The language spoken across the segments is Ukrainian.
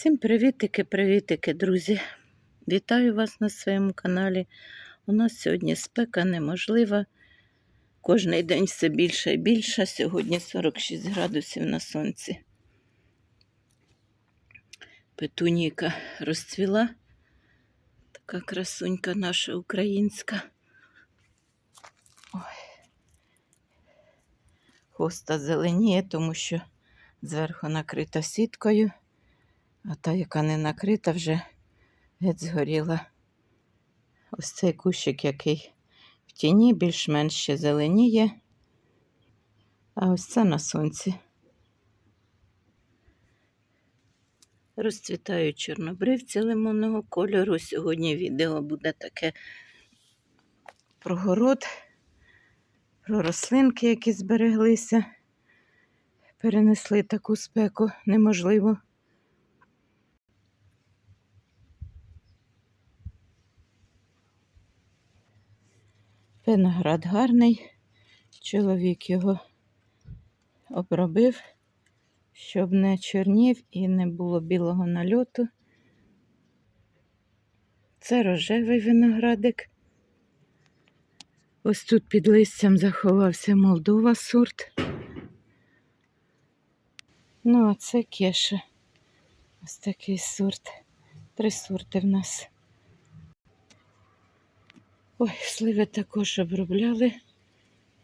Всім привітики, привітики, друзі! Вітаю вас на своєму каналі. У нас сьогодні спека неможлива. Кожний день все більше і більше. Сьогодні 46 градусів на сонці. Петунійка розцвіла. Така красунька наша українська. Ой. Хоста зеленіє, тому що зверху накрита сіткою. А та, яка не накрита, вже геть згоріла. Ось цей кущик, який в тіні, більш-менш ще зеленіє. А ось це на сонці. Розцвітають чорнобривці лимонного кольору. Сьогодні відео буде таке про город, про рослинки, які збереглися. Перенесли таку спеку неможливо. Виноград гарний. Чоловік його обробив, щоб не чорнів і не було білого нальоту. Це рожевий виноградик. Ось тут під листям заховався Молдова сорт. Ну, а це кеша. Ось такий сорт. Три сорти в нас. Ой, сливи також обробляли,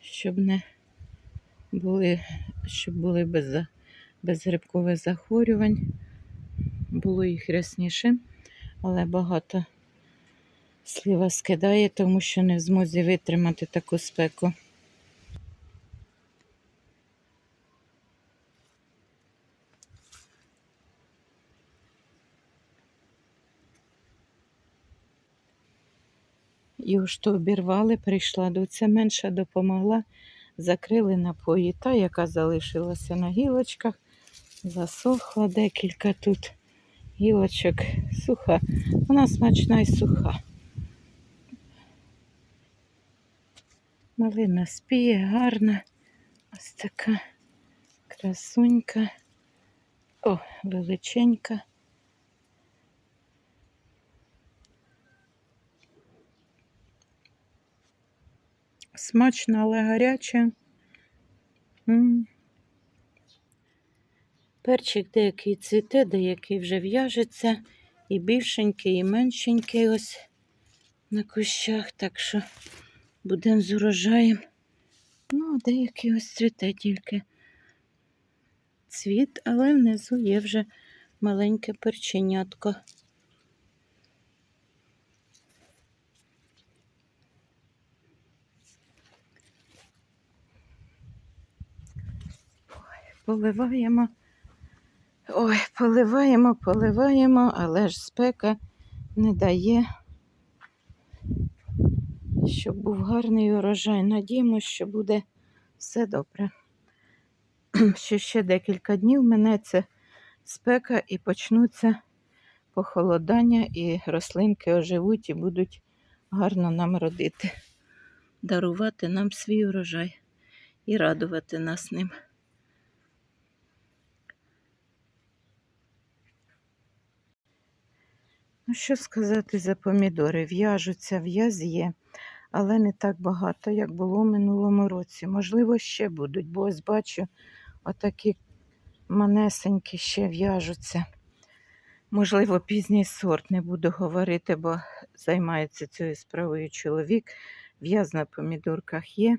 щоб не були, щоб були без, без грибкових захворювань. Було їх рясніше, але багато слива скидає, тому що не в змозі витримати таку спеку. Його ж то обірвали, прийшла доця менша, допомогла, закрили напої. Та, яка залишилася на гілочках, засохла декілька тут гілочок суха. Вона смачна і суха. Малина спіє, гарна. Ось така красунька. О, величенька. Смачно, але гаряче. М. Перчик деякий цвіте, деякий вже в'яжеться. І більшенький, і меншенький ось на кущах, так що будемо з урожаєм. Ну, деякий ось цвіте тільки цвіт, але внизу є вже маленьке перченятко. Поливаємо. Ой, поливаємо, поливаємо, але ж спека не дає, щоб був гарний урожай. Надіємося, що буде все добре. Що ще декілька днів минеться спека і почнуться похолодання, і рослинки оживуть і будуть гарно нам родити, дарувати нам свій урожай і радувати нас ним. Що сказати за помідори? В'яжуться, в'яз є, але не так багато, як було в минулому році. Можливо, ще будуть, бо ось бачу, отакі манесенькі ще в'яжуться. Можливо, пізній сорт не буду говорити, бо займається цією справою чоловік. В'яз на помідорках є,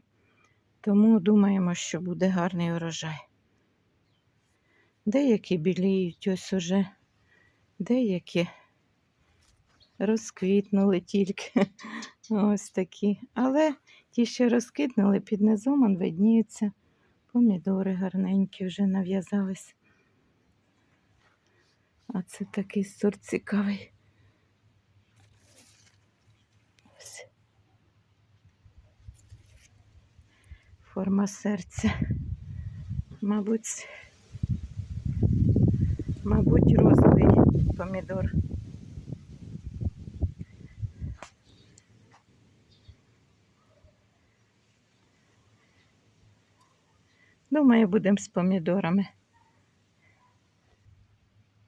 тому думаємо, що буде гарний урожай. Деякі біліють ось уже, деякі розквітнули тільки. Ось такі. Але ті, що розквітнули, під низом он видніються. Помідори гарненькі вже нав'язались. А це такий сорт цікавий. Ось. Форма серця. Мабуть, мабуть, розовий помідор. Думаю, будемо з помідорами.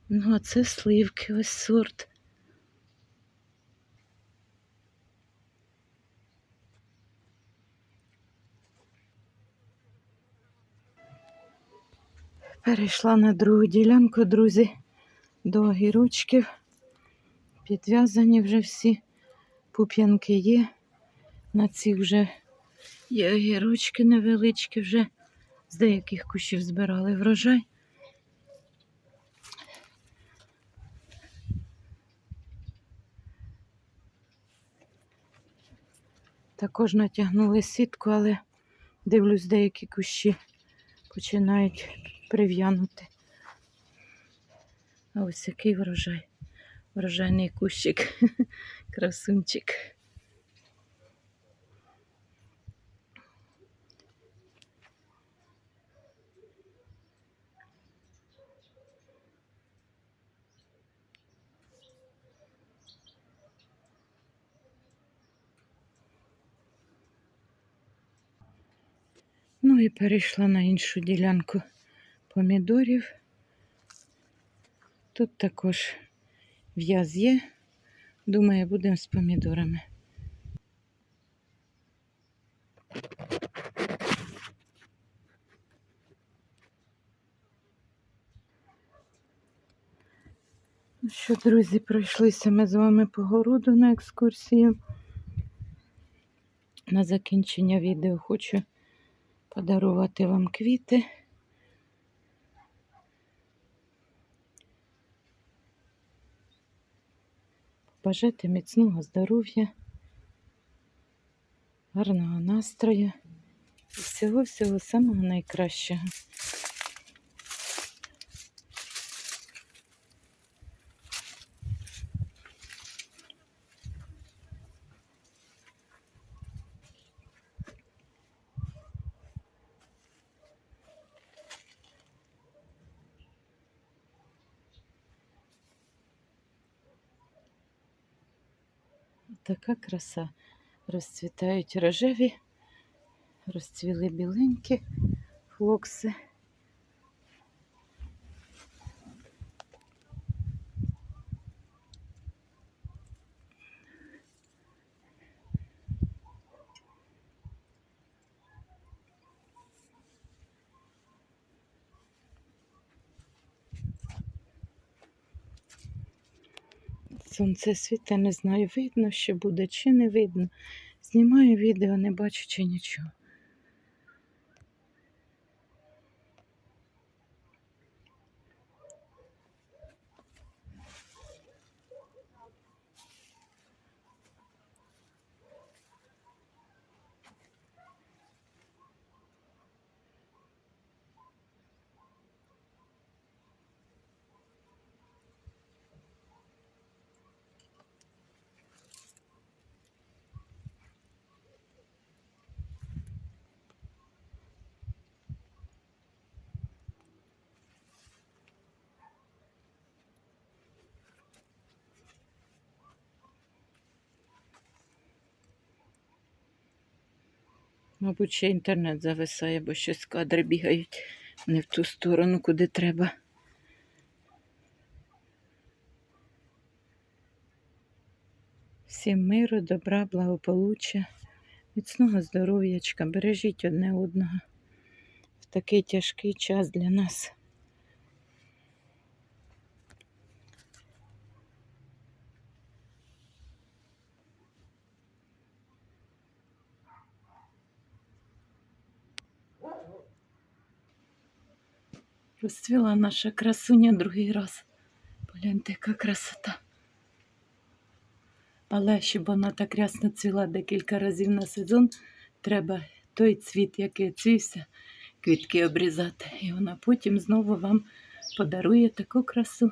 Ну, а це сливки, ось сорт. Перейшла на другу ділянку, друзі, до огірочків. Підв'язані вже всі пуп'янки є. На цих вже є огірочки невеличкі, вже з деяких кущів збирали врожай. Також натягнули сітку, але дивлюсь, деякі кущі починають прив'янути. А ось який врожай. Врожайний кущик. Красунчик. Ну і перейшла на іншу ділянку помідорів. Тут також в'яз є. Думаю, будемо з помідорами. Ну що, друзі, пройшлися ми з вами по городу на екскурсію. На закінчення відео хочу подарувати вам квіти. Бажати міцного здоров'я, гарного настрою і всього-всього самого найкращого. Така краса. Розцвітають рожеві, розцвіли біленькі флокси. Сонце світе, не знаю, видно, що буде чи не видно. Знімаю відео, не бачу чи нічого. Мабуть, ще інтернет зависає, бо щось кадри бігають не в ту сторону, куди треба. Всім миру, добра, благополуччя, міцного здоров'ячка. Бережіть одне одного в такий тяжкий час для нас. Розцвіла наша красуня другий раз. Погляньте, яка красота. Але щоб вона так рясно цвіла декілька разів на сезон, треба той цвіт, який цвівся, квітки обрізати. І вона потім знову вам подарує таку красу.